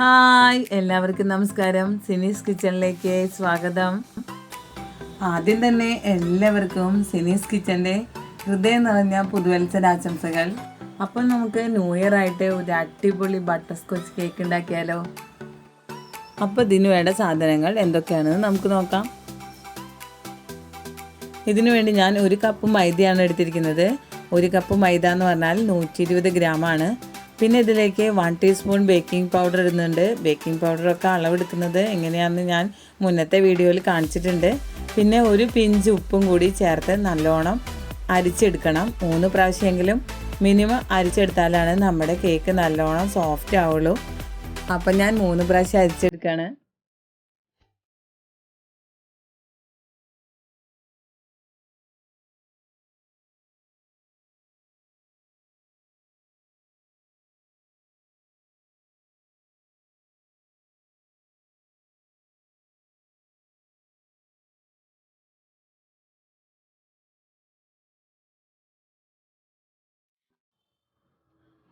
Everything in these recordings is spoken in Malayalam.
ഹായ് എല്ലാവർക്കും നമസ്കാരം. സിനീസ് കിച്ചണിലേക്ക് സ്വാഗതം. ആദ്യം തന്നെ എല്ലാവർക്കും സിനീസ് കിച്ചന്റെ ഹൃദയം നിറഞ്ഞ പുതുവത്സരാശംസകൾ. അപ്പം നമുക്ക് ന്യൂ ഇയർ ആയിട്ട് ഒരു അടിപൊളി ബട്ടർ സ്കോച്ച് കേക്ക് ഉണ്ടാക്കിയാലോ? അപ്പോൾ ഇതിന് വേണ്ട സാധനങ്ങൾ എന്തൊക്കെയാണെന്ന് നമുക്ക് നോക്കാം. ഇതിനു വേണ്ടി ഞാൻ ഒരു കപ്പ് മൈദയാണ് എടുത്തിരിക്കുന്നത്. ഒരു കപ്പ് മൈദ എന്ന് പറഞ്ഞാൽ നൂറ്റി ഇരുപത് ഗ്രാമാണ്. പിന്നെ ഇതിലേക്ക് വൺ ടീസ്പൂൺ ബേക്കിംഗ് പൗഡർ ഇടുന്നുണ്ട്. ബേക്കിംഗ് പൗഡറൊക്കെ അളവെടുക്കുന്നത് എങ്ങനെയാണെന്ന് ഞാൻ മുന്നത്തെ വീഡിയോയിൽ കാണിച്ചിട്ടുണ്ട്. പിന്നെ ഒരു പിഞ്ച് ഉപ്പും കൂടി ചേർത്ത് നല്ലോണം അരിച്ചെടുക്കണം. മൂന്ന് പ്രാവശ്യമെങ്കിലും മിനിമം അരിച്ചെടുത്താലാണ് നമ്മുടെ കേക്ക് നല്ലോണം സോഫ്റ്റ് ആവുള്ളൂ. അപ്പം ഞാൻ മൂന്ന് പ്രാവശ്യം അരിച്ചെടുക്കുകയാണ്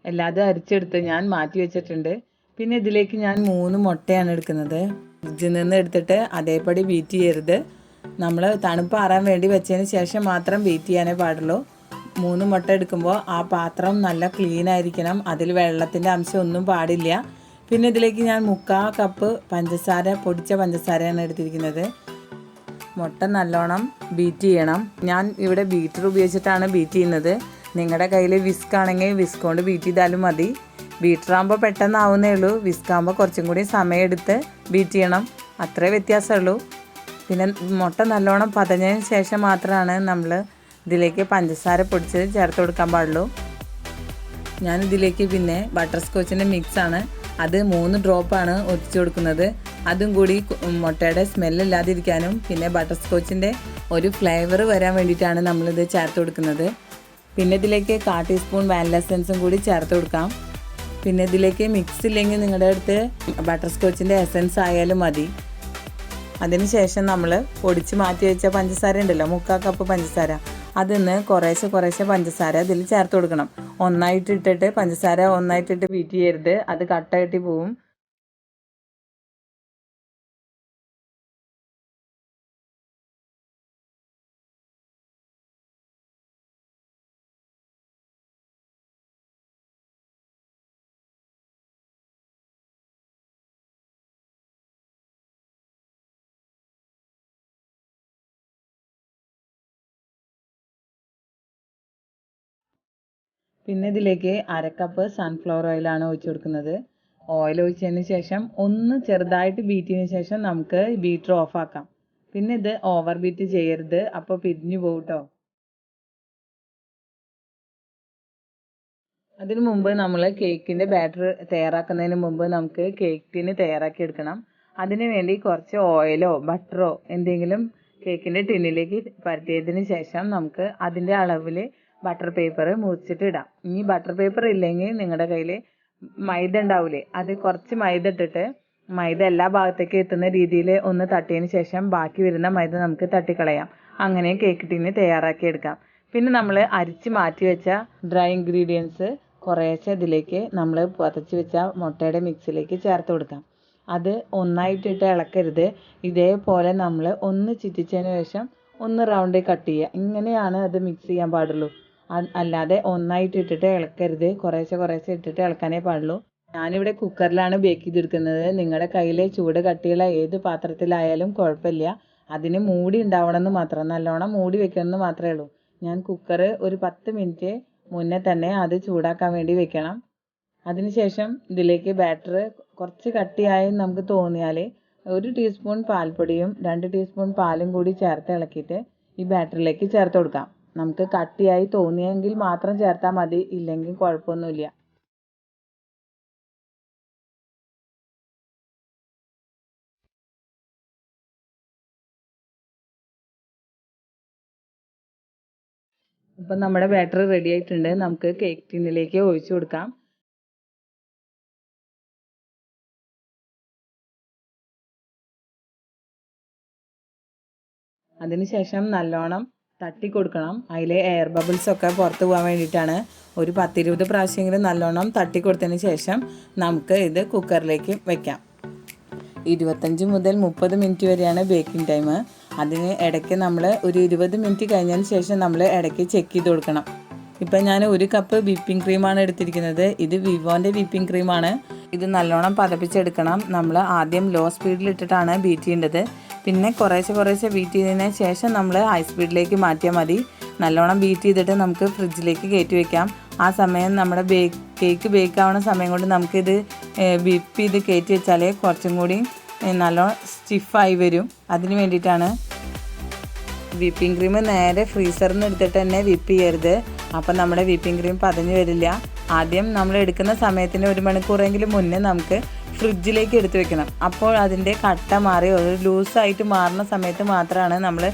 എല്ലാതും അരിച്ചെടുത്ത് ഞാൻ മാറ്റി വെച്ചിട്ടുണ്ട്. പിന്നെ ഇതിലേക്ക് ഞാൻ മൂന്ന് മുട്ടയാണ് എടുക്കുന്നത്. ഫ്രിഡ്ജിൽ നിന്ന് എടുത്തിട്ട് അതേപടി ബീറ്റ് ചെയ്യരുത്. നമ്മൾ തണുപ്പ് ആറാൻ വേണ്ടി വെച്ചതിന് ശേഷം മാത്രം ബീറ്റ് ചെയ്യാനേ പാടുള്ളൂ. മൂന്ന് മുട്ട എടുക്കുമ്പോൾ ആ പാത്രം നല്ല ക്ലീൻ ആയിരിക്കണം. അതിൽ വെള്ളത്തിന്റെ അംശം ഒന്നും പാടില്ല. പിന്നെ ഇതിലേക്ക് ഞാൻ മുക്കാ കപ്പ് പഞ്ചസാര പൊടിച്ച പഞ്ചസാരയാണ് എടുത്തിരിക്കുന്നത്. മുട്ട നല്ലോണം ബീറ്റ് ചെയ്യണം. ഞാൻ ഇവിടെ ബീറ്റർ ഉപയോഗിച്ചിട്ടാണ് ബീറ്റ് ചെയ്യുന്നത്. നിങ്ങളുടെ കയ്യിൽ വിസ്ക് ആണെങ്കിൽ വിസ്ക് കൊണ്ട് ബീറ്റ് ചെയ്താലും മതി. ബീറ്ററാകുമ്പോൾ പെട്ടെന്നാവുന്നേ ഉള്ളൂ. വിസ്ക് ആകുമ്പോൾ കുറച്ചും കൂടി സമയമെടുത്ത് ബീറ്റ് ചെയ്യണം. അത്രേ വ്യത്യാസമുള്ളൂ പിന്നെ മുട്ട നല്ലോണം പതഞ്ഞതിന് ശേഷം മാത്രമാണ് നമ്മൾ ഇതിലേക്ക് പഞ്ചസാര പൊടിച്ച് ചേർത്ത് കൊടുക്കാൻ പാടുള്ളൂ. ഞാൻ ഇതിലേക്ക് പിന്നെ ബട്ടർ സ്കോച്ചിന്റെ മിക്സാണ് അത് മൂന്ന് ഡ്രോപ്പാണ് ഒഴിച്ചു കൊടുക്കുന്നത്. അതും കൂടി മുട്ടയുടെ സ്മെല്ലില്ലാതിരിക്കാനും പിന്നെ ബട്ടർ സ്കോച്ചിന്റെ ഒരു ഫ്ലേവർ വരാൻ വേണ്ടിയിട്ടാണ് നമ്മളിത് ചേർത്ത് കൊടുക്കുന്നത്. പിന്നെ ഇതിലേക്ക് കാ ടീസ്പൂൺ വാനില എസൻസും കൂടി ചേർത്ത് കൊടുക്കാം. പിന്നെ ഇതിലേക്ക് മിക്സ് ഇല്ലെങ്കിൽ നിങ്ങളുടെ അടുത്ത് ബട്ടർ സ്കോച്ചിന്റെ എസൻസ് ആയാലും മതി. അതിനുശേഷം നമ്മൾ പൊടിച്ച് മാറ്റി വെച്ച പഞ്ചസാര ഉണ്ടല്ലോ മുക്കാൽ കപ്പ് പഞ്ചസാര. അതിന്ന് കുറേശ്ശെ കുറേശ്ശെ പഞ്ചസാര ഇതിൽ ചേർത്ത് കൊടുക്കണം. ഒന്നായിട്ട് ഇട്ടിട്ട് പഞ്ചസാര ഒന്നായിട്ടിട്ട് വീറ്റ് ചെയ്യരുത്. അത് കട്ടായിട്ട് കെട്ടി പോവും. പിന്നെ ഇതിലേക്ക് അരക്കപ്പ് സൺഫ്ലവർ ഓയിലാണ് ഒഴിച്ച് കൊടുക്കുന്നത്. ഓയിൽ ഒഴിച്ചതിന് ശേഷം ഒന്ന് ചെറുതായിട്ട് ബീറ്റ് ചെയ്തതിന് ശേഷം നമുക്ക് ബീറ്റർ ഓഫ് ആക്കാം. പിന്നെ ഇത് ഓവർ ബീറ്റ് ചെയ്യരുത്. അപ്പോൾ പിരിഞ്ഞു പോകും കേട്ടോ അതിനു മുമ്പ് നമ്മൾ കേക്കിന്റെ ബാറ്റർ തയ്യാറാക്കുന്നതിന് മുമ്പ് നമുക്ക് കേക്കിന് തയ്യാറാക്കി എടുക്കണം. അതിനു വേണ്ടി കുറച്ച് ഓയിലോ ബട്ടറോ എന്തെങ്കിലും കേക്കിന്റെ ടിന്നിലേക്ക് പരത്തിയതിന് ശേഷം നമുക്ക് അതിന്റെ അളവിൽ ബട്ടർ പേപ്പർ മുറിച്ചിട്ട് ഇനി ബട്ടർ പേപ്പർ ഇല്ലെങ്കിൽ നിങ്ങളുടെ കയ്യിൽ മൈദ ഉണ്ടാവില്ലേ അത് കുറച്ച് മൈദ ഇട്ടിട്ട് മൈദ എല്ലാ ഭാഗത്തേക്കും എത്തുന്ന രീതിയിൽ ഒന്ന് തട്ടിയതിന് ശേഷം ബാക്കി വരുന്ന മൈദ നമുക്ക് തട്ടിക്കളയാം. അങ്ങനെ കേക്ക് ടിന് തയ്യാറാക്കി എടുക്കാം. പിന്നെ നമ്മൾ അരിച്ച് മാറ്റി വെച്ച ഡ്രൈ ഇൻഗ്രീഡിയൻസ് കുറേശ്ശെ ഇതിലേക്ക് നമ്മൾ പതച്ച് വെച്ച മുട്ടയുടെ മിക്സിലേക്ക് ചേർത്ത് കൊടുക്കാം. അത് ഒന്നായിട്ടിട്ട് ഇളക്കരുത്. ഇതേപോലെ നമ്മൾ ഒന്ന് ചിറ്റിച്ചതിന് ശേഷം ഒന്ന് റൗണ്ടിൽ കട്ട് ചെയ്യുക. ഇങ്ങനെയാണ് അത് മിക്സ് ചെയ്യാൻ പാടുള്ളൂ. അല്ലാതെ ഒന്നായിട്ട് ഇട്ടിട്ട് ഇളക്കരുത്. കുറേശ്ശെ കുറേശ്ശെ ഇട്ടിട്ട് ഇളക്കാനേ പാടുള്ളൂ. ഞാനിവിടെ കുക്കറിലാണ് ബേക്ക് ചെയ്തെടുക്കുന്നത്. നിങ്ങളുടെ കയ്യിലെ ചൂട് കട്ടിയുള്ള ഏത് പാത്രത്തിലായാലും കുഴപ്പമില്ല. അതിന് മൂടി ഉണ്ടാവണമെന്ന് മാത്രം നല്ലോണം മൂടി വെക്കണമെന്ന് മാത്രമേ ഉള്ളൂ. ഞാൻ കുക്കർ ഒരു പത്ത് മിനിറ്റ് മുന്നേ തന്നെ അത് ചൂടാക്കാൻ വേണ്ടി വെക്കണം. അതിനുശേഷം ഇതിലേക്ക് ബാറ്റർ കുറച്ച് കട്ടിയായി നമുക്ക് തോന്നിയാൽ ഒരു ടീസ്പൂൺ പാൽപ്പൊടിയും രണ്ട് ടീസ്പൂൺ പാലും കൂടി ചേർത്ത് ഇളക്കിയിട്ട് ഈ ബാറ്ററിലേക്ക് ചേർത്ത് കൊടുക്കാം. നമുക്ക് കട്ടിയായി തോന്നിയെങ്കിൽ മാത്രം ചേർത്താൽ മതി. ഇല്ലെങ്കിൽ കുഴപ്പമൊന്നുമില്ല. ഇപ്പം നമ്മുടെ ബാറ്റർ റെഡി ആയിട്ടുണ്ട്. നമുക്ക് കേക്ക് ടിന്നിലേക്ക് ഒഴിച്ചു കൊടുക്കാം. അതിനുശേഷം നല്ലോണം തട്ടി കൊടുക്കണം അതിലെ എയർ ബബിൾസ് ഒക്കെ പുറത്ത് പോകാൻ വേണ്ടിയിട്ടാണ് ഒരു പത്തിരുപത് പ്രാവശ്യമെങ്കിലും നല്ലോണം തട്ടി കൊടുത്തതിന് ശേഷം നമുക്ക് ഇത് കുക്കറിലേക്ക് വെക്കാം. ഇരുപത്തഞ്ച് മുതൽ മുപ്പത് മിനിറ്റ് വരെയാണ് ബേക്കിംഗ് ടൈം അതിന് ഇടയ്ക്ക് നമ്മൾ ഒരു ഇരുപത് മിനിറ്റ് കഴിഞ്ഞതിന് ശേഷം നമ്മൾ ഇടയ്ക്ക് ചെക്ക് ചെയ്ത് കൊടുക്കണം. ഇപ്പം ഞാൻ ഒരു കപ്പ് വിപ്പിംഗ് ക്രീമാണ് എടുത്തിരിക്കുന്നത്. ഇത് വിവോന്റെ വിപ്പിംഗ് ക്രീമാണ് ഇത് നല്ലോണം പതപ്പിച്ചെടുക്കണം. നമ്മൾ ആദ്യം ലോ സ്പീഡിൽ ഇട്ടിട്ടാണ് ബീറ്റ് ചെയ്യേണ്ടത്. പിന്നെ കുറേശ്ശെ കുറേശ്ശെ ബീറ്റ് ചെയ്തതിന് ശേഷം നമ്മൾ ഹൈ സ്പീഡിലേക്ക് മാറ്റിയാൽ മതി. നല്ലോണം ബീറ്റ് ചെയ്തിട്ട് നമുക്ക് ഫ്രിഡ്ജിലേക്ക് കയറ്റി വെക്കാം. ആ സമയം നമ്മുടെ ബേക്ക് കേക്ക് ബേക്ക് ആവുന്ന സമയം കൊണ്ട് നമുക്കിത് വിപ്പ് ചെയ്ത് കയറ്റി വെച്ചാൽ കുറച്ചും കൂടി നല്ലോണം സ്റ്റിഫായി വരും. അതിന് വേണ്ടിയിട്ടാണ് വിപ്പിംഗ് ക്രീം നേരെ ഫ്രീസറിൽ നിന്ന് എടുത്തിട്ട് തന്നെ വിപ്പ് ചെയ്യരുത്. അപ്പം നമ്മുടെ വിപ്പിംഗ് ക്രീം പതഞ്ഞു വരില്ല. ആദ്യം നമ്മൾ എടുക്കുന്ന സമയത്തിന് ഒരു മണിക്കൂറെങ്കിലും മുന്നേ നമുക്ക് ഫ്രിഡ്ജിലേക്ക് എടുത്ത് വെക്കണം. അപ്പോൾ അതിന്റെ കട്ട മാറി ഒരു ലൂസായിട്ട് മാറുന്ന സമയത്ത് മാത്രമാണ് നമ്മൾ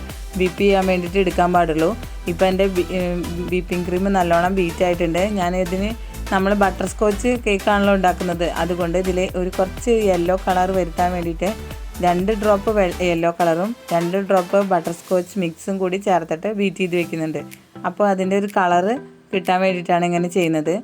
വിപ്പ് ചെയ്യാൻ വേണ്ടിയിട്ട് എടുക്കാൻ പാടുള്ളൂ. ഇപ്പോൾ എന്റെ വിപ്പിംഗ് ക്രീം നല്ലോണം ബീറ്റ് ആയിട്ടുണ്ട് ഞാൻ ഇതിന് നമ്മൾ ബട്ടർ സ്കോച്ച് കേക്കാണല്ലോ ഉണ്ടാക്കുന്നത്. അതുകൊണ്ട് ഇതിൽ ഒരു കുറച്ച് യെല്ലോ കളർ വരുത്താൻ വേണ്ടിയിട്ട് രണ്ട് ഡ്രോപ്പ് യെല്ലോ കളറും രണ്ട് ഡ്രോപ്പ് ബട്ടർ സ്കോച്ച് മിക്സും കൂടി ചേർത്തിട്ട് ബീറ്റ് ചെയ്ത് വെക്കുന്നുണ്ട്. അപ്പോൾ അതിന്റെ ഒരു കളറ് കിട്ടാൻ വേണ്ടിയിട്ടാണ് ഇങ്ങനെ ചെയ്യുന്നത്.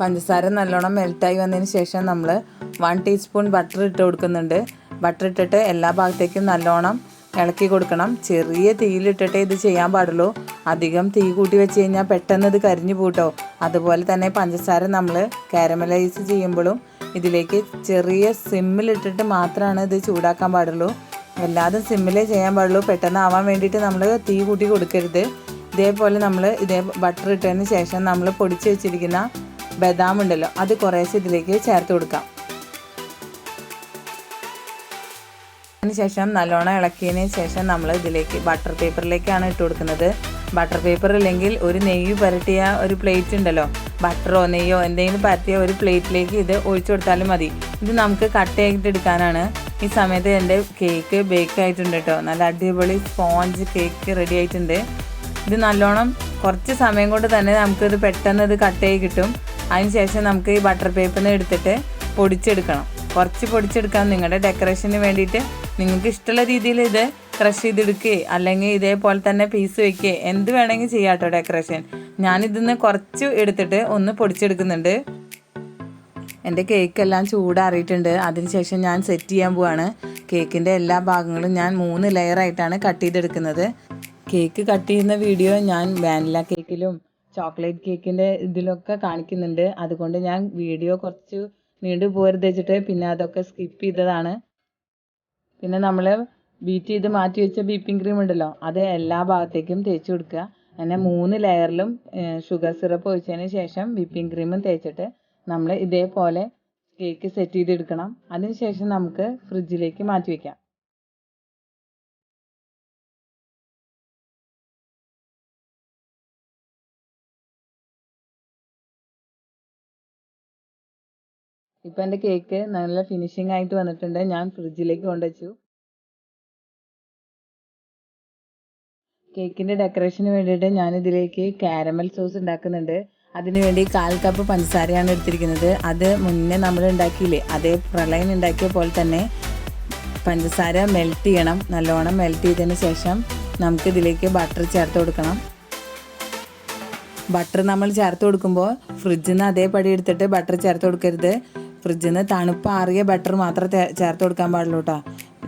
പഞ്ചസാര നല്ലോണം മെൽറ്റായി വന്നതിന് ശേഷം നമ്മൾ വൺ ടീസ്പൂൺ ബട്ടർ ഇട്ട് കൊടുക്കുന്നുണ്ട്. ബട്ടർ ഇട്ടിട്ട് എല്ലാ ഭാഗത്തേക്കും നല്ലോണം ഇളക്കി കൊടുക്കണം. ചെറിയ തീയിലിട്ടിട്ടേ ഇത് ചെയ്യാൻ പാടുള്ളൂ. അധികം തീ കൂട്ടി വെച്ച് കഴിഞ്ഞാൽ പെട്ടെന്ന് ഇത് കരിഞ്ഞു പൂട്ടോ. അതുപോലെ തന്നെ പഞ്ചസാര നമ്മൾ കാരമലൈസ് ചെയ്യുമ്പോഴും ഇതിലേക്ക് ചെറിയ സിമ്മിലിട്ടിട്ട് മാത്രമാണ് ഇത് ചൂടാക്കാൻ പാടുള്ളൂ. എല്ലാതും സിമ്മിലേ ചെയ്യാൻ പാടുള്ളൂ. പെട്ടെന്ന് ആവാൻ വേണ്ടിയിട്ട് നമ്മൾ തീ കൂട്ടി കൊടുക്കരുത്. ഇതേപോലെ നമ്മൾ ഇതേ ബട്ടർ ഇട്ടതിന് ശേഷം നമ്മൾ പൊടിച്ച് വെച്ചിരിക്കുന്ന ബദാം ഉണ്ടല്ലോ അത് കുറേശ്ശെ ഇതിലേക്ക് ചേർത്ത് കൊടുക്കാം. അതിനുശേഷം നല്ലോണം ഇളക്കിയതിന് ശേഷം നമ്മൾ ഇതിലേക്ക് ബട്ടർ പേപ്പറിലേക്കാണ് ഇട്ട് കൊടുക്കുന്നത്. ബട്ടർ പേപ്പർ ഇല്ലെങ്കിൽ ഒരു നെയ്യ് പരട്ടിയ ഒരു പ്ലേറ്റ് ഉണ്ടല്ലോ ബട്ടറോ നെയ്യോ എന്തെങ്കിലും പരത്തിയ ഒരു പ്ലേറ്റിലേക്ക് ഇത് ഒഴിച്ചു കൊടുത്താലും മതി. ഇത് നമുക്ക് കട്ട് ചെയ്തിട്ട് എടുക്കാനാണ്. ഈ സമയത്ത് എന്റെ കേക്ക് ബേക്ക് ആയിട്ടുണ്ട് കേട്ടോ. നല്ല അടിപൊളി സ്പോഞ്ച് കേക്ക് റെഡി ആയിട്ടുണ്ട്. ഇത് നല്ലോണം കുറച്ച് സമയം കൊണ്ട് തന്നെ നമുക്കിത് പെട്ടെന്ന് ഇത് കട്ട് ചെയ്ത് കിട്ടും. അതിനുശേഷം നമുക്ക് ഈ ബട്ടർ പേപ്പറിന് എടുത്തിട്ട് പൊടിച്ചെടുക്കണം. കുറച്ച് പൊടിച്ചെടുക്കാൻ നിങ്ങളുടെ ഡെക്കറേഷന് വേണ്ടിയിട്ട് നിങ്ങൾക്ക് ഇഷ്ടമുള്ള രീതിയിൽ ഇത് ക്രഷ് ചെയ്തെടുക്കുകയോ അല്ലെങ്കിൽ ഇതേപോലെ തന്നെ പീസ് വെക്കുകയോ എന്ത് വേണമെങ്കിൽ ചെയ്യാം കേട്ടോ ഡെക്കറേഷൻ ഞാനിതിന്ന് കുറച്ച് എടുത്തിട്ട് ഒന്ന് പൊടിച്ചെടുക്കുന്നുണ്ട്. എന്റെ കേക്കെല്ലാം ചൂടാറിയിട്ടുണ്ട്. അതിനുശേഷം ഞാൻ സെറ്റ് ചെയ്യാൻ പോവാണ്. കേക്കിന്റെ എല്ലാ ഭാഗങ്ങളും ഞാൻ മൂന്ന് ലെയറായിട്ടാണ് കട്ട് ചെയ്തെടുക്കുന്നത്. കേക്ക് കട്ട് ചെയ്യുന്ന വീഡിയോ ഞാൻ വാനില കേക്കിലും ചോക്ലേറ്റ് കേക്കിന്റെ ഇതിലൊക്കെ കാണിക്കുന്നുണ്ട്. അതുകൊണ്ട് ഞാൻ വീഡിയോ കുറച്ച് നീണ്ടു പോരുത് വെച്ചിട്ട് പിന്നെ അതൊക്കെ സ്കിപ്പ് ചെയ്തതാണ്. പിന്നെ നമ്മൾ ബീറ്റ് ചെയ്ത് മാറ്റി വെച്ച ബീപ്പിംഗ് ക്രീം ഉണ്ടല്ലോ അത് എല്ലാ ഭാഗത്തേക്കും തേച്ച് കൊടുക്കുക. അങ്ങനെ മൂന്ന് ലെയറിലും ഷുഗർ സിറപ്പ് ഒഴിച്ചതിന് ശേഷം വിപ്പിംഗ് ക്രീമും തേച്ചിട്ട് നമ്മൾ ഇതേപോലെ കേക്ക് സെറ്റ് ചെയ്തെടുക്കണം. അതിനുശേഷം നമുക്ക് ഫ്രിഡ്ജിലേക്ക് മാറ്റി വയ്ക്കാം ഇപ്പം എന്റെ കേക്ക് നല്ല ഫിനിഷിംഗ് ആയിട്ട് വന്നിട്ടുണ്ട്. ഞാൻ ഫ്രിഡ്ജിലേക്ക് കൊണ്ടുവച്ചു. കേക്കിന്റെ ഡെക്കറേഷന് വേണ്ടിയിട്ട് ഞാൻ ഇതിലേക്ക് കാരമൽ സോസ് ഉണ്ടാക്കുന്നുണ്ട് അതിനുവേണ്ടി കാൽ കപ്പ് പഞ്ചസാരയാണ് എടുത്തിരിക്കുന്നത്. അത് മുന്നേ നമ്മൾ ഉണ്ടാക്കിയില്ലേ? അതേ പ്രളയം ഉണ്ടാക്കിയ പോലെ തന്നെ പഞ്ചസാര മെൽറ്റ് ചെയ്യണം. നല്ലോണം മെൽറ്റ് ചെയ്തതിന് ശേഷം നമുക്ക് ഇതിലേക്ക് ബട്ടർ ചേർത്ത് കൊടുക്കണം. ബട്ടർ നമ്മൾ ചേർത്ത് കൊടുക്കുമ്പോൾ ഫ്രിഡ്ജിൽ നിന്ന് അതേപടി എടുത്തിട്ട് ബട്ടർ ചേർത്ത് കൊടുക്കരുത്. ഫ്രിഡ്ജിൽ നിന്ന് തണുപ്പാറിയ ബട്ടർ മാത്രമേ ചേർത്ത് കൊടുക്കാൻ പാടുള്ളൂ കേട്ടോ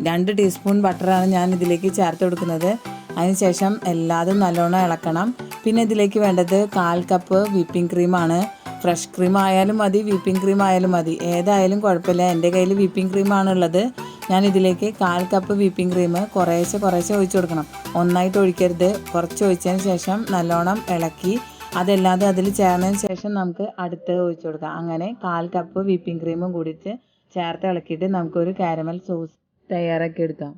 രണ്ട് ടീസ്പൂൺ ബട്ടറാണ് ഞാൻ ഇതിലേക്ക് ചേർത്ത് കൊടുക്കുന്നത്. അതിനുശേഷം എല്ലാതും നല്ലോണം ഇളക്കണം. പിന്നെ ഇതിലേക്ക് വേണ്ടത് കാൽ കപ്പ് വിപ്പിംഗ് ക്രീമാണ് ഫ്രഷ് ക്രീം ആയാലും മതി വിപ്പിംഗ് ക്രീം ആയാലും മതി. ഏതായാലും കുഴപ്പമില്ല. എന്റെ കയ്യിൽ വിപ്പിംഗ് ക്രീമാണ് ഉള്ളത്. ഞാൻ ഇതിലേക്ക് കാൽ കപ്പ് വിപ്പിംഗ് ക്രീം കുറേശ്ശെ കുറേശ്ശെ ഒഴിച്ചു കൊടുക്കണം. ഒന്നായിട്ട് ഒഴിക്കരുത്. കുറച്ച് ഒഴിച്ചതിന് ശേഷം നല്ലോണം ഇളക്കി അതല്ലാതെ അതിൽ ചേർന്നതിന് ശേഷം നമുക്ക് അടുത്ത് ഒഴിച്ചു കൊടുക്കാം. അങ്ങനെ കാൽ കപ്പ് വിപ്പിംഗ് ക്രീമും കൂടിയിട്ട് ചേർത്ത് ഇളക്കിയിട്ട് നമുക്കൊരു കാരമൽ സോസ് തയ്യാറാക്കി എടുക്കാം.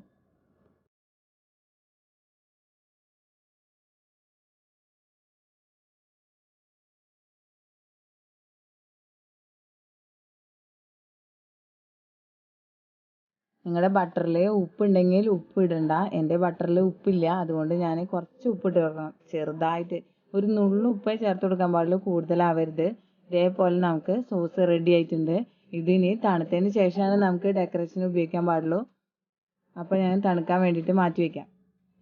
നിങ്ങളുടെ ബട്ടറിൽ ഉപ്പുണ്ടെങ്കിൽ ഉപ്പ് ഇടണ്ട. എന്റെ ബട്ടറിൽ ഉപ്പില്ല. അതുകൊണ്ട് ഞാൻ കുറച്ച് ഉപ്പിട്ട് കൊടുക്കണം. ചെറുതായിട്ട് ഒരു നുള്ളു ഉപ്പേ ചേർത്ത് കൊടുക്കാൻ പാടുള്ളൂ കൂടുതലാവരുത്. ഇതേപോലെ നമുക്ക് സോസ് റെഡി ആയിട്ടുണ്ട്. ഇതിനി തണുത്തതിന് ശേഷമാണ് നമുക്ക് ഡെക്കറേഷന് ഉപയോഗിക്കാൻ പാടുള്ളൂ. അപ്പോൾ ഞാൻ തണുക്കാൻ വേണ്ടിയിട്ട് മാറ്റി വയ്ക്കാം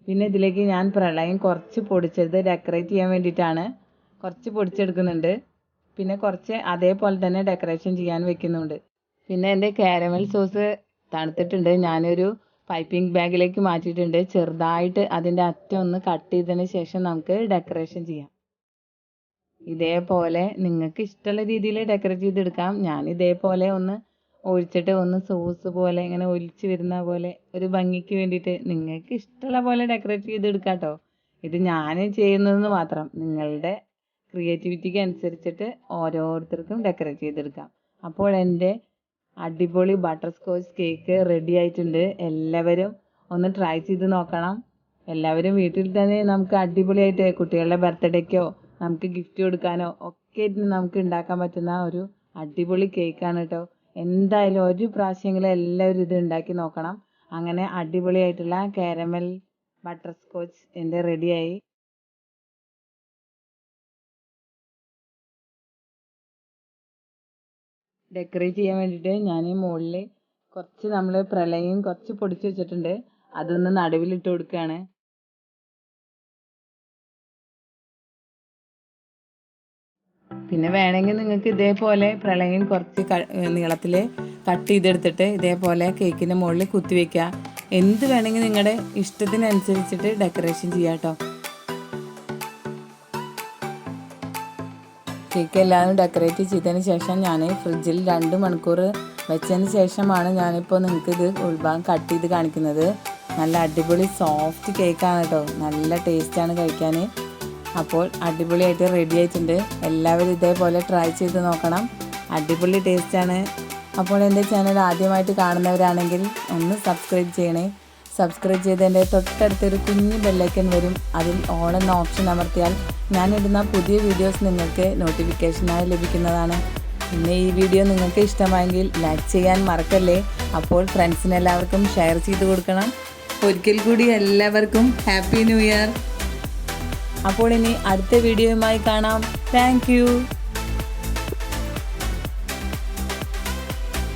പിന്നെ ഇതിലേക്ക് ഞാൻ പ്രളയം കുറച്ച് പൊടിച്ചത് ഡെക്കറേറ്റ് ചെയ്യാൻ വേണ്ടിയിട്ടാണ്. കുറച്ച് പൊടിച്ചെടുക്കുന്നുണ്ട്. പിന്നെ കുറച്ച് അതേപോലെ തന്നെ ഡെക്കറേഷൻ ചെയ്യാൻ വെക്കുന്നുണ്ട്. പിന്നെ എന്റെ കാരമൽ സോസ് തണുത്തിട്ടുണ്ട്. ഞാനൊരു പൈപ്പിംഗ് ബാഗിലേക്ക് മാറ്റിയിട്ടുണ്ട്. ചെറുതായിട്ട് അതിന്റെ അറ്റം ഒന്ന് കട്ട് ചെയ്തതിന് ശേഷം നമുക്ക് ഡെക്കറേഷൻ ചെയ്യാം. ഇതേപോലെ നിങ്ങൾക്ക് ഇഷ്ടമുള്ള രീതിയിൽ ഡെക്കറേറ്റ് ചെയ്തെടുക്കാം. ഞാൻ ഇതേപോലെ ഒന്ന് ഒഴിച്ചിട്ട് ഒന്ന് സോസ് പോലെ ഇങ്ങനെ ഒലിച്ച് വരുന്ന പോലെ ഒരു ഭംഗിക്ക് വേണ്ടിയിട്ട് നിങ്ങൾക്ക് ഇഷ്ടമുള്ള പോലെ ഡെക്കറേറ്റ് ചെയ്തെടുക്കാം കേട്ടോ. ഇത് ഞാൻ ചെയ്യുന്നതെന്ന് മാത്രം. നിങ്ങളുടെ ക്രിയേറ്റിവിറ്റിക്ക് അനുസരിച്ചിട്ട് ഓരോരുത്തർക്കും ഡെക്കറേറ്റ് ചെയ്തെടുക്കാം. അപ്പോൾ എന്റെ അടിപൊളി ബട്ടർ സ്കോച്ച് കേക്ക് റെഡി ആയിട്ടുണ്ട്. എല്ലാവരും ഒന്ന് ട്രൈ ചെയ്ത് നോക്കണം. എല്ലാവരും വീട്ടിൽ തന്നെ നമുക്ക് അടിപൊളിയായിട്ട് കുട്ടികളുടെ ബർത്ത്ഡേക്കോ നമുക്ക് ഗിഫ്റ്റ് കൊടുക്കാനോ ഒക്കെ നമുക്ക് ഉണ്ടാക്കാൻ പറ്റുന്ന ഒരു അടിപൊളി കേക്കാണ് കേട്ടോ എന്തായാലും ഒരു പ്രാവശ്യമെങ്കിലും എല്ലാവരും ഇത് ഉണ്ടാക്കി നോക്കണം. അങ്ങനെ അടിപൊളിയായിട്ടുള്ള കാരമൽ ബട്ടർ സ്കോച്ച് എന്റെ റെഡിയായി ഡെക്കറേറ്റ് ചെയ്യാൻ വേണ്ടിയിട്ട് ഞാൻ മുകളിൽ കുറച്ച് നമ്മൾ പ്രളയം കുറച്ച് പൊടിച്ച് വെച്ചിട്ടുണ്ട്. അതൊന്ന് നടുവിലിട്ട് കൊടുക്കുകയാണ് പിന്നെ വേണമെങ്കിൽ നിങ്ങൾക്ക് ഇതേപോലെ പ്രളയം കുറച്ച് നീളത്തിൽ കട്ട് ചെയ്തെടുത്തിട്ട് ഇതേപോലെ കേക്കിന്റെ മുകളിൽ കുത്തി വയ്ക്കുക എന്ത് വേണമെങ്കിൽ നിങ്ങളുടെ ഇഷ്ടത്തിനനുസരിച്ചിട്ട് ഡെക്കറേഷൻ ചെയ്യാം കേട്ടോ കേക്ക് എല്ലാവരും ഡെക്കറേറ്റ് ചെയ്തതിന് ശേഷം ഞാൻ ഫ്രിഡ്ജിൽ രണ്ട് മണിക്കൂർ വെച്ചതിന് ശേഷമാണ് ഞാനിപ്പോൾ നിങ്ങൾക്ക് ഇത് ഉൾഭാഗം കട്ട് ചെയ്ത് കാണിക്കുന്നത്. നല്ല അടിപൊളി സോഫ്റ്റ് കേക്കാണ് കേട്ടോ നല്ല ടേസ്റ്റാണ് കഴിക്കാൻ അപ്പോൾ അടിപൊളിയായിട്ട് റെഡി ആയിട്ടുണ്ട്. എല്ലാവരും ഇതേപോലെ ട്രൈ ചെയ്ത് നോക്കണം. അടിപൊളി ടേസ്റ്റാണ് അപ്പോൾ എന്റെ ചാനൽ ആദ്യമായിട്ട് കാണുന്നവരാണെങ്കിൽ ഒന്ന് സബ്സ്ക്രൈബ് ചെയ്യണേ. സബ്സ്ക്രൈബ് ചെയ്തതിന്റെ തൊട്ടടുത്തൊരു കുഞ്ഞ് ബെല്ലൈക്കൻ വരും. അതിൽ ഓൺ എന്ന ഓപ്ഷൻ അമർത്തിയാൽ ഞാനിടുന്ന പുതിയ വീഡിയോസ് നിങ്ങൾക്ക് നോട്ടിഫിക്കേഷനായി ലഭിക്കുന്നതാണ്. പിന്നെ ഈ വീഡിയോ നിങ്ങൾക്ക് ഇഷ്ടമായെങ്കിൽ ലൈക്ക് ചെയ്യാൻ മറക്കല്ലേ? അപ്പോൾ ഫ്രണ്ട്സിന് എല്ലാവർക്കും ഷെയർ ചെയ്ത് കൊടുക്കണം. ഒരിക്കൽ കൂടി എല്ലാവർക്കും ഹാപ്പി ന്യൂ ഇയർ അപ്പോൾ ഇനി അടുത്ത വീഡിയോയുമായി കാണാം. താങ്ക്